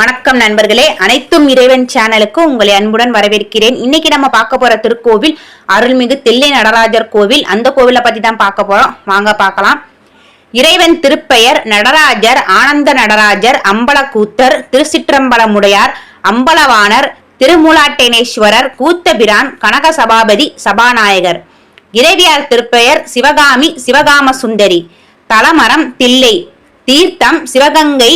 வணக்கம் நண்பர்களே. அனைத்தும் இறைவன் சேனலுக்கு உங்களை அன்புடன் வரவேற்கிறேன். இன்னைக்கு நம்ம பார்க்க போற திருக்கோவில் அருள்மிகு தில்லை நடராஜர் கோவில். அந்த கோவிலை பத்தி தான் பார்க்க போறோம். வாங்க பார்க்கலாம். இறைவன் திருப்பெயர் நடராஜர் ஆனந்த நடராஜர் அம்பலக்கூத்தர் திருச்சிற்றம்பலமுடையார் அம்பலவாணர் திருமூலாட்டேனேஸ்வரர் கூத்தபிரான் கனக சபாபதி சபாநாயகர். இறைவியார் திருப்பெயர் சிவகாமி சிவகாம சுந்தரி தலமரம் தில்லை. தீர்த்தம் சிவகங்கை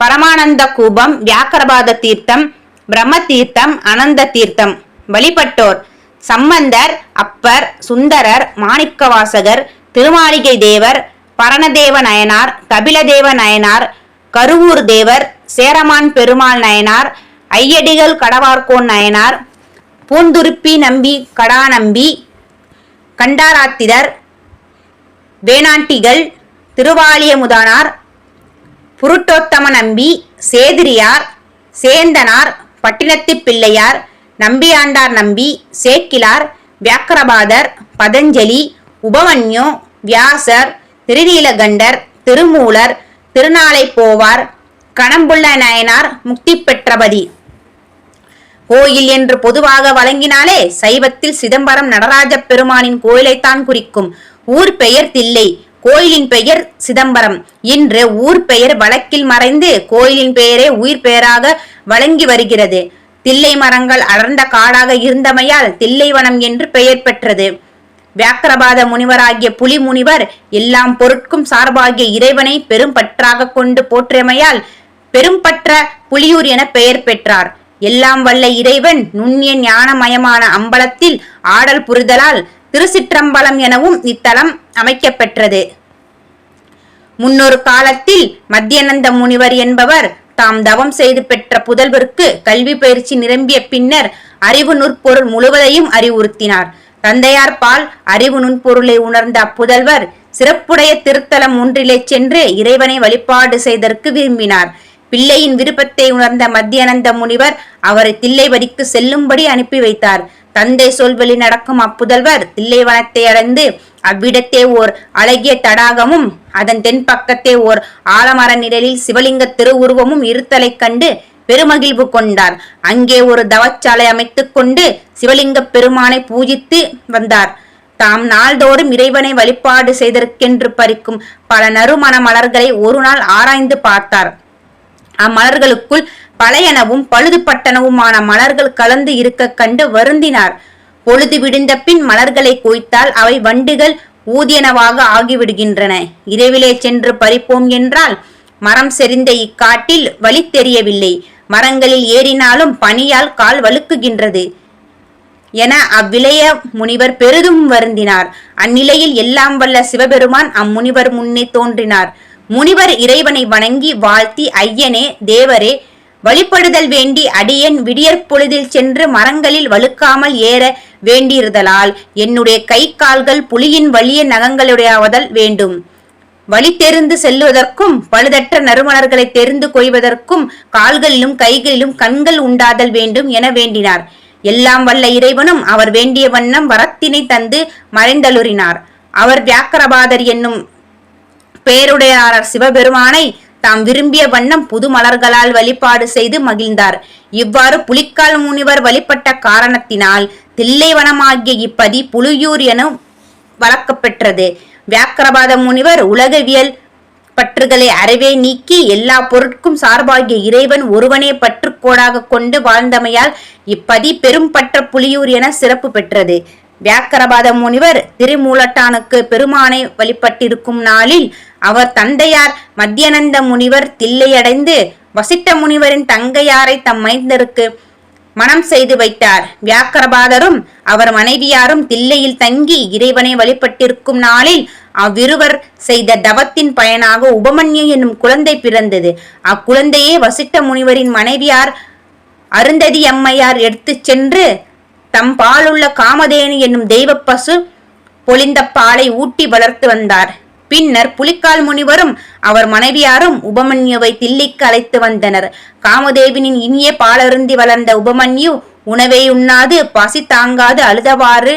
பரமானந்த கூபம் வியாக்கரபாத தீர்த்தம் பிரம்ம தீர்த்தம் அனந்த தீர்த்தம். வழிபட்டோர் சம்பந்தர் அப்பர் சுந்தரர் மாணிக்கவாசகர் திருமாளிகை தேவர் பரணதேவ நயனார் கபிலதேவ நயனார் கருவூர் தேவர் சேரமான் பெருமாள் நயனார் ஐயடிகள் கடவார்கோன் நயனார் பூந்துருப்பி நம்பி கடாநம்பி கண்டாராத்திரர் வேணாண்டிகள் திருவாலியமுதானார் புருட்டோத்தம நம்பி சேதிரியார் சேந்தனார் பட்டினத்து பிள்ளையார் நம்பியாண்டார் நம்பி சேக்கிலார் வியாக்கரபாதர் பதஞ்சலி உபவன்யோ வியாசர் திருநீலகண்டர் திருமூலர் திருநாளை போவார் கணம்புள்ள நயனார் முக்தி பெற்றபதி கோயில் என்று பொதுவாக வழங்கினாலே சைவத்தில் சிதம்பரம் நடராஜ பெருமானின் கோயிலைத்தான் குறிக்கும். ஊர் பெயர் தில்லை கோயிலின் பெயர் சிதம்பரம். இன்று ஊர் பெயர் வழக்கில் மறைந்து கோயிலின் பெயரே உயிர் பெயராக வழங்கி வருகிறது. தில்லை மரங்கள் அடர்ந்த காடாக இருந்தமையால் தில்லைவனம் என்று பெயர் பெற்றது. வியாக்கிரபாத முனிவராகிய புலி முனிவர் எல்லாம் பொருட்கும் சார்பாகிய இறைவனை பெரும் பற்றாக கொண்டு போற்றியமையால் பெரும்பற்ற புலியூர் என பெயர் பெற்றார். எல்லாம் வல்ல இறைவன் நுண்ணிய ஞானமயமான அம்பலத்தில் ஆடல் புரிதலால் திருச்சிற்றம்பலம் எனவும் இத்தலம் அமைக்கப்பெற்றது. முன்னொரு காலத்தில் மத்தியநந்த முனிவர் என்பவர் தாம் தவம் செய்து பெற்ற புதல்வருக்கு கல்வி பயிற்சி நிரம்பிய பின்னர் அறிவு நுட்பொருள் முழுவதையும் அறிவுறுத்தினார். தந்தையார் பால் அறிவு நுண்பொருளை உணர்ந்த அப்புதல்வர் சிறப்புடைய திருத்தலம் ஒன்றிலே சென்று இறைவனை வழிபாடு செய்தற்கு விரும்பினார். பிள்ளையின் விருப்பத்தை உணர்ந்த மத்தியானந்த முனிவர் அவரை தில்லைவடிக்கு செல்லும்படி அனுப்பி வைத்தார். தந்தை சொல்வழி நடக்கும் அப்புதல்வர் தில்லைவனத்தை அடைந்து அவ்விடத்தே ஓர் அழகிய தடாகமும் அதன் தென்பக்கத்தே ஓர் ஆலமர நிழலில் சிவலிங்க திருவுருவமும் இருத்தலைக் கண்டு பெருமகிழ்வு கொண்டார். அங்கே ஒரு தவச்சாலை அமைத்துக் கொண்டு சிவலிங்க பெருமானை பூஜித்து வந்தார். தாம் நாள்தோறும் இறைவனை வழிபாடு செய்தற்கென்று பறிக்கும் பல நறுமண மலர்களை ஒரு நாள் ஆராய்ந்து பார்த்தார். அம்மலர்களுக்குள் பழையனவும் பழுதுபட்டனவுமான மலர்கள் கலந்து இருக்க கண்டு வருந்தினார். பொழுது விடிந்த பின் மலர்களை குய்த்தால் அவை வண்டுகள் ஊதியனவாக ஆகிவிடுகின்றன. இரவிலே சென்று பறிப்போம் என்றால் மரம் செறிந்த இக்காட்டில் வழி தெரியவில்லை. மரங்களில் ஏறினாலும் பனியால் கால் வழுக்குகின்றது என அவ்விளைய முனிவர் பெரிதும் வருந்தினார். அந்நிலையில் எல்லாம் வல்ல சிவபெருமான் அம்முனிவர் முன்னே தோன்றினார். முனிவர் இறைவனை வணங்கி வாழ்த்தி ஐயனே தேவரே வழிபடுதல் வேண்டி அடியன் விடியற் பொழுதில் சென்று மரங்களில் வழுக்காமல் ஏற வேண்டியிருதலால் என்னுடைய கை கால்கள் புலியின் வலிய நகங்களுடையாவதல் வேண்டும். வழி தெரிந்து செல்வதற்கும் பழுதற்ற நறுமணர்களை தெரிந்து கொய்வதற்கும் கால்களிலும் கைகளிலும் கண்கள் உண்டாதல் வேண்டும் என வேண்டினார். எல்லாம் வல்ல இறைவனும் அவர் வேண்டிய வண்ணம் வரத்தினை தந்து மறைந்தலுறினார். அவர் வியாக்கரபாதர் என்னும் பேருடையாளர் சிவபெருமானை தாம் விரும்பிய வண்ணம் புது மலர்களால் வழிபாடு செய்து மகிழ்ந்தார். இவ்வாறு புலிக்கால் முனிவர் வழிபட்ட காரணத்தினால் தில்லைவனமாகிய இப்பதி புலியூர் என வழக்கப்பெற்றது. வியாக்கரபாத முனிவர் உலகவியல் பற்றுகளை அறவே நீக்கி எல்லா பொருட்கும் சார்பாகிய இறைவன் ஒருவனே பற்றுக்கோடாக கொண்டு வாழ்ந்தமையால் இப்பதி பெரும் பற்ற புலியூர் என சிறப்பு பெற்றது. வியாக்கரபாத முனிவர் திருமூலட்டானுக்கு பெருமானை வழிபட்டிருக்கும் நாளில் அவர் தந்தையார் மத்தியநந்த முனிவர் தில்லையடைந்து வசிட்ட முனிவரின் தங்கையாரை தம் மைந்தருக்கு மனம் செய்து வைத்தார். வியாக்கரபாதரும் அவர் மனைவியாரும் தில்லையில் தங்கி இறைவனை வழிபட்டிருக்கும் நாளில் அவ்விருவர் செய்த தவத்தின் பயனாக உபமன்யு என்னும் குழந்தை பிறந்தது. அக்குழந்தையே வசிட்ட முனிவரின் மனைவியார் அருந்ததி அம்மையார் எடுத்துச் சென்று தம் பாலுள்ள காமதேனு என்னும் தெய்வ பசு பாலை ஊட்டி வளர்த்து வந்தார். பின்னர் புலிக்கால் முனிவரும் அவர் மனைவியாரும் உபமன்யுவை தில்லிக்கு அழைத்து வந்தனர். காமதேவினின் இனிய பாலருந்தி வளர்ந்த உபமன்யு உணவை உண்ணாது பசி தாங்காது அழுதவாறு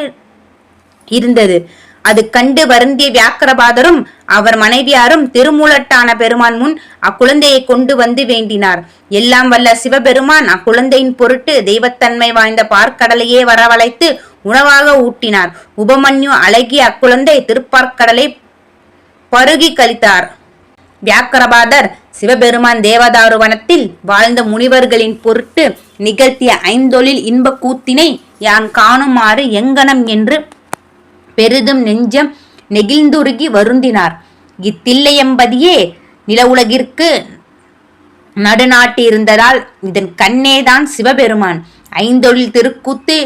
இருந்தது. அது கண்டு வருந்திய வியாக்கிரபாதரும் அவர் மனைவியாரும் திருமூலட்டான பெருமான் முன் அக்குழந்தையை கொண்டு வந்து வேண்டினார். எல்லாம் வல்ல சிவபெருமான் அக்குழந்தையின் பொருட்டு தெய்வத்தன்மை வாய்ந்த பார்க்கடலையே வரவழைத்து உணவாக ஊட்டினார். உபமன்யு அழகிய அக்குழந்தை திருப்பார்க்கடலை பருகி கழித்தார். வியாக்கரபாதர் சிவபெருமான் தேவதாரு வனத்தில் வாழ்ந்த முனிவர்களின் பொருட்டு நிகழ்த்திய ஐந்தொழில் இன்ப கூத்தினை யான் காணுமாறு எங்கனம் என்று பெரிதும் நெஞ்சம் நெகிழ்ந்துருகி வருந்தினார். இத்தில்லையம்பதியே நில உலகிற்கு நடுநாட்டி இருந்ததால் இதன் கண்ணேதான் சிவபெருமான். ஐந்தொழில் திருக்கூத்து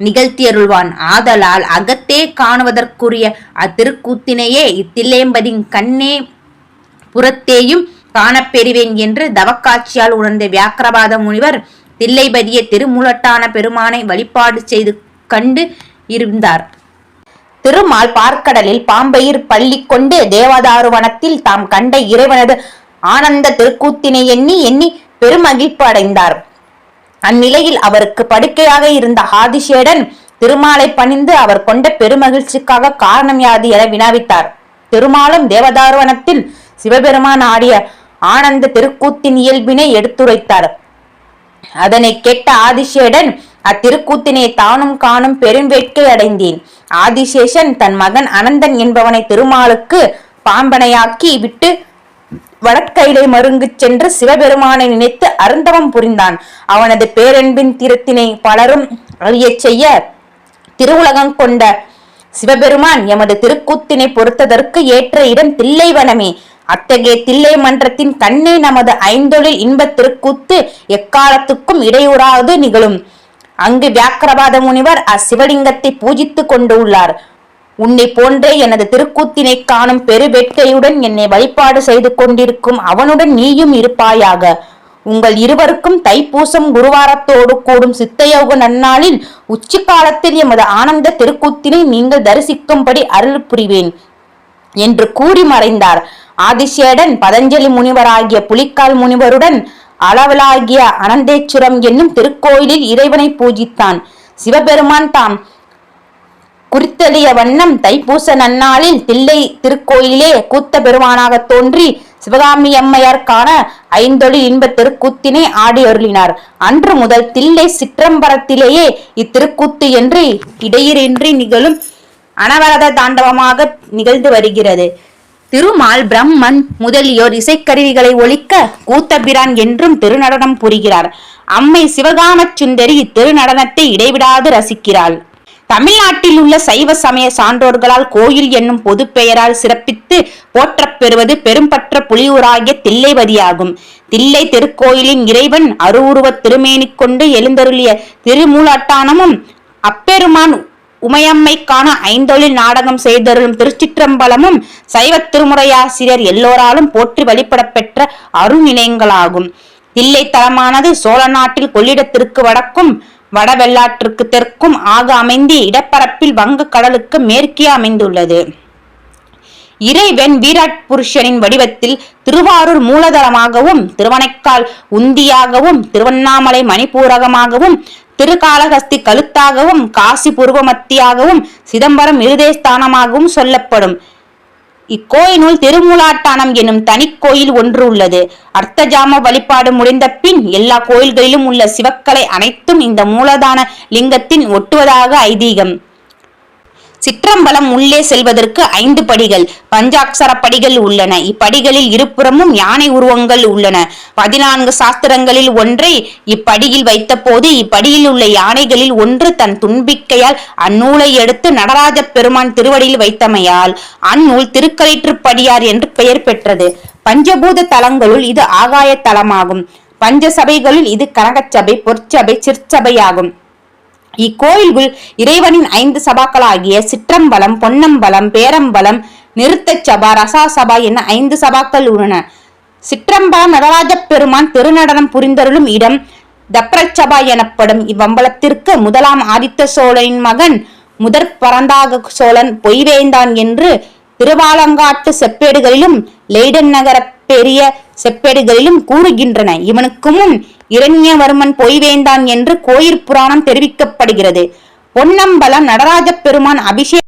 நிகழ்த்தியருள்வான். ஆதலால் அகத்தே காணுவதற்குரிய அத்திருக்கூத்தினையே இத்தில்லேம்பதின் கண்ணே புறத்தேயும் காணப்பெறுவேன் என்று தவக்காட்சியால் உணர்ந்த வியாக்கிரபாத முனிவர் தில்லைபதிய திருமூலட்டான பெருமானை வழிபாடு செய்து கண்டு இருந்தார். திருமால் பார்க்கடலில் பாம்பயிர் பள்ளி கொண்டு தேவதாரு வனத்தில் தாம் கண்ட இறைவனது ஆனந்த திருக்கூத்தினை எண்ணி எண்ணி பெருமகிழ்ப்பு அடைந்தார் அந்நிலையில் அவருக்கு படுக்கையாக இருந்த ஆதிசேடன் திருமாலை பணிந்து அவர் கொண்ட பெருமகிழ்ச்சிக்காக காரணம் யாது என வினாவித்தார் திருமாலும் தேவதாருவனத்தில் சிவபெருமான் ஆடிய ஆனந்த திருக்கூத்தின் இயல்பினை எடுத்துரைத்தார். அதனை கேட்ட ஆதிசேடன் அத்திருக்கூத்தினை தானும் காணும் பெரும் வேட்கை அடைந்தேன். ஆதிசேஷன் தன் மகன் அனந்தன் என்பவனை திருமாலுக்கு பாம்பனையாக்கி விட்டு வடக்கைலை மருங்கு சென்று சிவபெருமானை நினைத்து அருந்தவம் புரிந்தான். அவனது பேரன்பின் தீரத்தினை பலரும் அறியச் செய்ய திருவுலகம் கொண்ட சிவபெருமான் எமது திருக்கூத்தினை பொறுத்ததற்கு ஏற்ற இடம் தில்லைவனமே. அத்தகைய தில்லை மன்றத்தின் கண்ணே நமது ஐந்தொழில் இன்பத் திருக்கூத்து எக்காலத்துக்கும் இடையூறாவது நிகழும். அங்கு வியாக்கிரபாத முனிவர் அச்சிவலிங்கத்தை பூஜித்துக் கொண்டு உள்ளார். உன்னை போன்றே எனது திருக்கூத்தினை காணும் பெரு வேட்கையுடன் என்னை வழிபாடு செய்து கொண்டிருக்கும் அவனுடன் நீயும் இருப்பாயாக. உங்கள் இருவருக்கும் தைப்பூசம் குருவாரத்தோடு கூடும் சித்தயோக நன்னாளில் உச்சி காலத்தில் எமது ஆனந்த திருக்கூத்தினை நீங்கள் தரிசிக்கும்படி அருள் புரிவேன் என்று கூறி மறைந்தார். ஆதிசேடன் பதஞ்சலி முனிவராகிய புலிக்கால் முனிவருடன் அளவலாகிய அனந்தேச்சுரம் என்னும் திருக்கோயிலில் இறைவனை பூஜித்தான். சிவபெருமான் தாம் குறித்தெளிய வண்ணம் தைப்பூச நன்னாளில் தில்லை திருக்கோயிலே கூத்த பெருமானாக தோன்றி சிவகாமி அம்மையார் ஐந்தொழி இன்ப திருக்கூத்தினை ஆடி அருளினார். அன்று முதல் தில்லை சிற்றம்பரத்திலேயே இத்திருக்கூத்து என்று இடையிறின்றி நிகழும் அனவரத தாண்டவமாக நிகழ்ந்து வருகிறது. திருமால் பிரம்மன் முதலியோர் இசைக்கருவிகளை ஒழிக்க கூத்தபிரான் என்றும் திருநடனம் புரிகிறார். அம்மை சிவகாமச் சுந்தரி இத்திருநடனத்தை இடைவிடாது ரசிக்கிறாள். தமிழ்நாட்டில் உள்ள சைவ சமய சான்றோர்களால் கோயில் என்னும் பொது பெயரால் சிறப்பித்து போற்றப்பெறுவது பெரும்பற்ற புலியூராகிய தில்லைவதியாகும். தில்லை திருக்கோயிலின் இறைவன் அருவுருவத் திருமேனி கொண்டு எழுந்தருளிய திருமூலாட்டானமும் அப்பெருமான் உமையம்மைக்கான ஐந்தொழில் நாடகம் செய்தருளும் திருச்சிற்றம்பலமும் சைவ திருமுறையாசிரியர் எல்லோராலும் போற்றி வழிபடப்பெற்ற பெற்ற அருள் தில்லை தலமானது சோழ நாட்டில் கொள்ளிடத்திற்கு வடக்கும் வடவெள்ளாற்றுக்கு தெற்கும் ஆக அமைந்து இடப்பரப்பில் வங்க கடலுக்கு மேற்கே அமைந்துள்ளது. இறைவன் வீராட் புருஷனின் வடிவத்தில் திருவாரூர் மூலதனமாகவும் திருவனைக்கால் உந்தியாகவும் திருவண்ணாமலை மணிப்பூரகமாகவும் திருக்காலஹஸ்தி கழுத்தாகவும் காசி புருவமத்தியாகவும் சிதம்பரம் இருதயஸ்தானமாகவும் சொல்லப்படும். இக்கோயினுள் திருமூலாட்டானம் எனும் தனி கோயில் ஒன்று உள்ளது. அர்த்தஜாம வழிபாடு முடிந்த பின் எல்லா கோயில்களிலும் உள்ள சிவக்கலை அனைத்தும் இந்த மூலதான லிங்கத்தின் ஒட்டுவதாக ஐதீகம். சிற்றம்பலம் உள்ளே செல்வதற்கு ஐந்து படிகள். பஞ்சாட்சர படிகள் உள்ளன. இப்படிகளில் இருபுறமும் யானை உருவங்கள் உள்ளன. பதினான்கு சாஸ்திரங்களில் ஒன்றை இப்படியில் வைத்தபோது இப்படியில் உள்ள யானைகளில் ஒன்று தன் துன்பிக்கையால் அந்நூலை எடுத்து நடராஜ பெருமான் திருவடியில் வைத்தமையால் அந்நூல் திருக்கலிற்றுப்படியார் என்று பெயர் பெற்றது. பஞ்சபூத தலங்களுள் இது ஆகாய தலமாகும். பஞ்ச சபைகளுள் இது கனகச்சபை பொற்சபை சிற்சபையாகும். இக்கோயில்கள் இறைவனின் ஐந்து சபாக்களாகிய சிற்றம்பலம் பொன்னம்பலம் பேரம்பலம் நிறுத்தச் சபா ரசா சபா என ஐந்து சபாக்கள் உள்ளன. சிற்றம்பலம் நடராஜ பெருமான் திருநடனம் புரிந்தருளும் இடம் தப்ரச்சபா எனப்படும் இவ்வம்பலத்திற்கு முதலாம் ஆதித்த சோழனின் மகன் முதற் பரந்தாக சோழன் பொய்வேந்தான் என்று திருவாலங்காட்டு செப்பேடுகளிலும் லெய்டன் நகர பெரிய செப்பேடுகளிலும் கூறுகின்றன. இவனுக்கு முன் இரண்யவர்மன் பொய்வேந்தான் என்று கோயிற் புராணம் தெரிவிக்கப்படுகிறது. பொன்னம்பலம் நடராஜ பெருமான் அபிஷேக